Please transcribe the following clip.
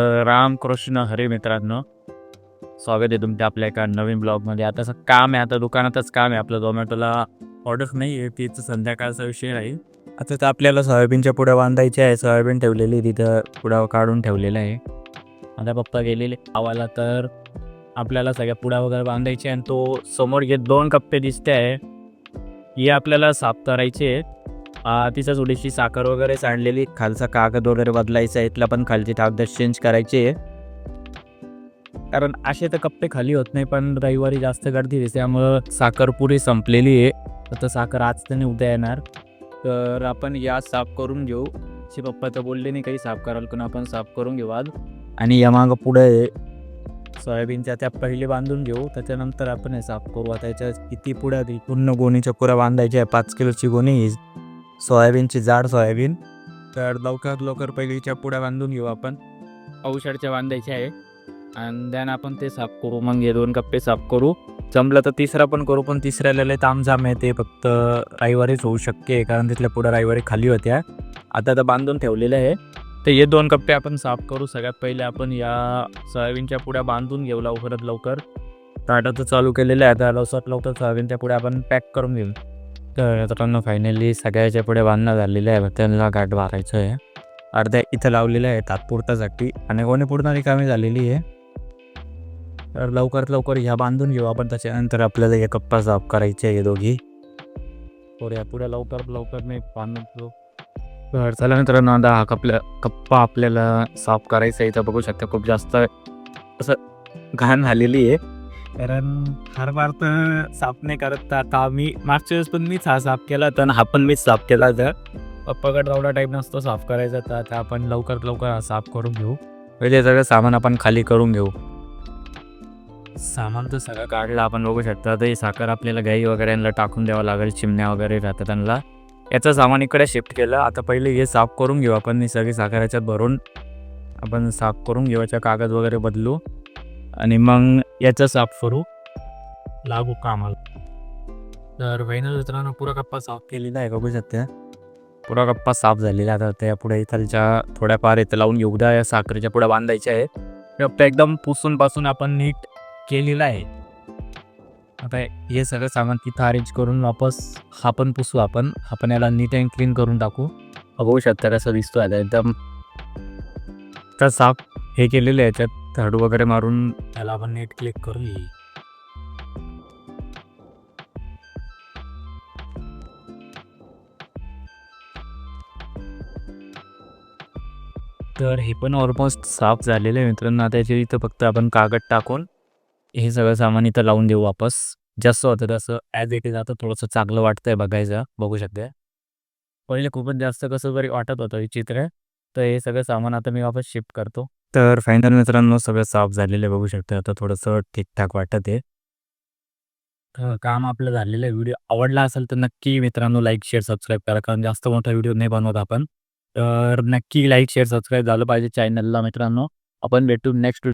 रामकृष्ण हरे मित्रांनो. स्वागत आहे तुमच्या आपल्या एका नवीन ब्लॉगमध्ये. आता असं काम आहे आता दुकानातच काम आहे. आपलं झोमॅटोला ऑर्डर नाही आहे तीच संध्याकाळचा विषय आहे. आता तर आपल्याला सोयाबीनच्या पुढ्या बांधायची आहे सोयाबीन ठेवलेली तिथं पुढा काढून ठेवलेला आहे. आता पप्पा गेलेले आवाला तर आपल्याला सगळ्या पुड्या वगैरे बांधायचे आणि तो समोर घेत दोन कप्पे दिसते आहे. हे आपल्याला साफ करायचे आहेत. तिच्या थोडीशी साखर वगैरे सांडलेली खालचा कागद वगैरे बदलायचा आहे इथला पण खालची कागद चेंज करायची आहे. कारण असे तर कप्पे खाली होत नाही पण रविवारी जास्त गर्दी त्यामुळं साखर पुरी संपलेली आहे. तर साखर आज तर नाही उद्या येणार. तर आपण या साफ करून घेऊ. शे पप्पा तर बोलले नाही काही साफ कराल पण आपण साफ करून घेऊ आज. आणि यामागं पुढे सोयाबीनच्या त्या पहिले बांधून घेऊ त्याच्यानंतर आपण हे साफ करू. आता याच्या किती पुढ्या पूर्ण गोणीच्या पुऱ्या बांधायच्या आहे पाच किलोची गोणी ही सोयाबीनची जाड सोयाबीन. तर लवकर लवकर पहिलीच्या पुढ्या बांधून घेऊ आपण. औषधच्या बांधायच्या आहे. आणि त्यानं आपण ते साफ करू. मग हे दोन कप्पे साफ करू. जमलं तर तिसरा पण करू पण तिसऱ्याला लय तामझाम आहे. ते फक्त रविवारीच होऊ शक्य आहे कारण तिथल्या पुढं रविवारी खाली होत्या. आता तर बांधून ठेवलेलं आहे. तर हे दोन कप्पे आपण साफ करू. सगळ्यात पहिले आपण या सोयाबीनच्या पुड्या बांधून घेऊ लवकरात लवकर. टाटाचं चालू केलेलं आहे. आता लवकरात लवकर सोयाबीनच्या पुड्या आपण पॅक करून घेऊ. तर मित्रांनो फायनली सगळ्याच्या पुढे बांधणं झालेलं आहे. त्यांना गाठ मारायचं आहे अर्ध्या इथं लावलेलं आहे तात्पुरतासाठी आणि कोणी पूर्ण रिकामी झालेली आहे. तर लवकरात लवकर ह्या बांधून घेऊ. आपण त्याच्यानंतर आपल्याला हे कप्पा साफ करायचे आहे दोघी. थोड्या पुढे लवकर लवकर मी बांधून तर चला मित्रांनो आता हा कपल्या कप्पा आपल्याला साफ करायचा आहे. इथं बघू शकता खूप जास्त असं घाण झालेली आहे. कारण हर बार तर साफ नाही करत. आता मी मागच्या वेळेस पण मीच हा साफ केला तर हा पण मीच साफ केला तर पप्पाकडे रावडा टाईप नसतो साफ करायचा तर आता आपण लवकर लवकर हा साफ करून घेऊ. पहिले सगळं सामान आपण खाली करून घेऊ. सामान तर सगळं काढलं आपण बघू शकता. तर साखर आपल्याला गाई वगैरे यांना टाकून द्यावं लागेल चिमण्या वगैरे राहतात त्यांना. याचं सामान इकडे शिफ्ट केलं. आता पहिले हे साफ करून घेऊ आपण. सगळी साखर याच्यात भरून आपण साफ करून घेऊ. याच्या कागद वगैरे बदलू. आणि मग याचं साफ करू लागू कामाला. तर बहिणी मित्रांनो पुरा कप्पा साफ केलेला आहे बघू शकते. पुरा कप्पा साफ झालेला आहे. आता त्या पुढे इथलच्या थोड्याफार इथं लावून द्या या साखरेच्या पुढे बांधायच्या आहे कप्पा एकदम पुसून पासून आपण नीट केलेला आहे. आता हे सगळं सामान तिथं अरेंज करून वापस हा पण पुसू आपण. आपण याला नीट अँड क्लीन करून टाकू. बघू शकता कसं दिसतो आता एकदम तर साफ हे केलेलं आहे याच्यात. झाडू वगैरे मारून त्याला आपण नेट क्लिक करू. तर हे पण ऑलमोस्ट साफ झालेलं आहे मित्रांनो. आता याच्या इथं फक्त आपण कागद टाकून हे सगळं सामान इथं लावून देऊ वापस. जसं होतं तसं ॲज इट इज आता थोडंसं चांगलं वाटतंय बघायचं. बघू शकते. पहिले खूपच जास्त कसं तरी वाटत होतं हे चित्र. तर हे सगळं सामान आता मी वापस शिफ्ट करतो. तर फायनल मित्रांनो सगळं साफ झालेलं बघू शकतो. आता थोडंसं ठीकठाक वाटत आहे. तर काम आपलं झालेलं आहे. व्हिडिओ आवडला असेल तर नक्की मित्रांनो लाईक शेअर सबस्क्राईब करा. कारण जास्त मोठा व्हिडिओ नाही बनवत आपण. तर नक्की लाईक शेअर सबस्क्राईब झालं पाहिजे चॅनलला मित्रांनो. आपण भेटू नेक्स्ट